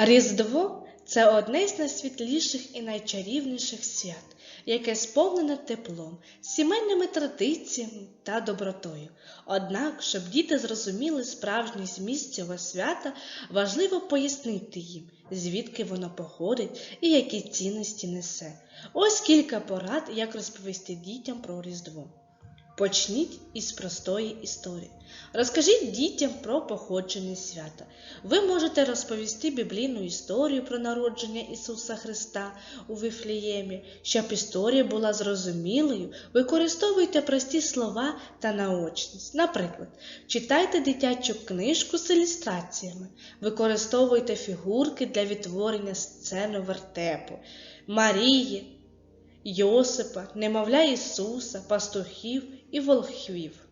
Різдво це одне з найсвітліших і найчарівніших свят, яке сповнене теплом, сімейними традиціями та добротою. Однак, щоб діти зрозуміли справжній зміст цього свята, важливо пояснити їм, звідки воно походить і які цінності несе. Ось кілька порад, як розповісти дітям про Різдво. Почніть із простої історії. Розкажіть дітям про походження свята. Ви можете розповісти біблійну історію про народження Ісуса Христа у Вифліємі. Щоб історія була зрозумілою, використовуйте прості слова та наочність. Наприклад, читайте дитячу книжку з ілюстраціями, використовуйте фігурки для відтворення сцени вертепу, Марії, Йосипа, немовля Ісуса, пастухів і волхвів.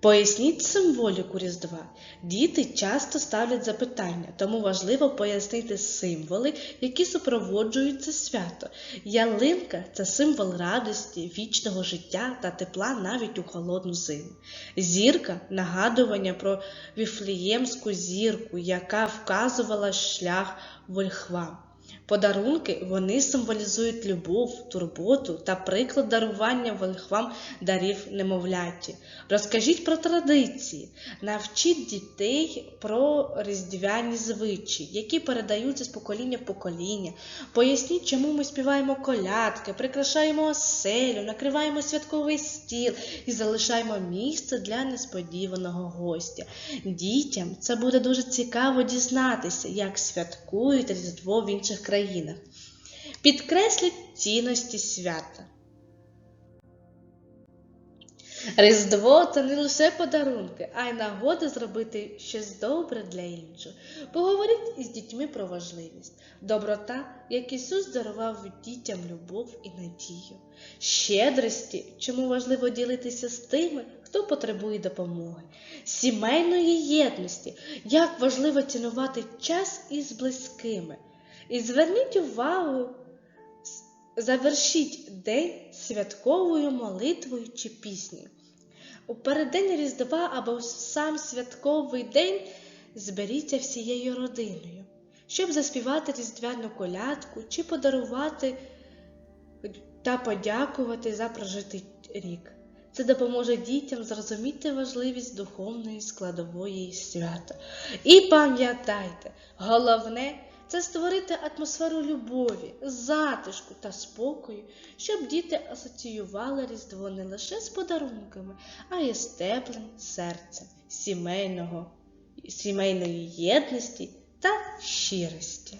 Поясніть символіку Різдва. Діти часто ставлять запитання, тому важливо пояснити символи, які супроводжують це свято. Ялинка це символ радості, вічного життя та тепла навіть у холодну зиму. Зірка нагадування про віфліємську зірку, яка вказувала шлях вольхвам. Подарунки вони символізують любов, турботу та приклад дарування волхвам дарів немовляті. Розкажіть про традиції, навчіть дітей про різдвяні звичаї, які передаються з покоління в покоління. Поясніть, чому ми співаємо колядки, прикрашаємо оселю, накриваємо святковий стіл і залишаємо місце для несподіваного гостя. Дітям це буде дуже цікаво дізнатися, як святкують Різдво в інших країнах. Підкресліть цінності свята. Різдво це не лише подарунки, а й нагода зробити щось добре для іншого. Поговоріть із дітьми про важливість, доброта, як Ісус дарував дітям любов і надію, щедрості, чому важливо ділитися з тими, хто потребує допомоги, сімейної єдності, як важливо цінувати час із близькими. І зверніть увагу, завершіть день святковою молитвою чи піснею. У переддень Різдва або сам святковий день зберіться всією родиною, щоб заспівати різдвяну колядку чи подарувати та подякувати за прожитий рік. Це допоможе дітям зрозуміти важливість духовної складової свята. І пам'ятайте, головне це створити атмосферу любові, затишку та спокою, щоб діти асоціювали Різдво не лише з подарунками, а й з теплим серцем сімейного, сімейної єдності та щирості.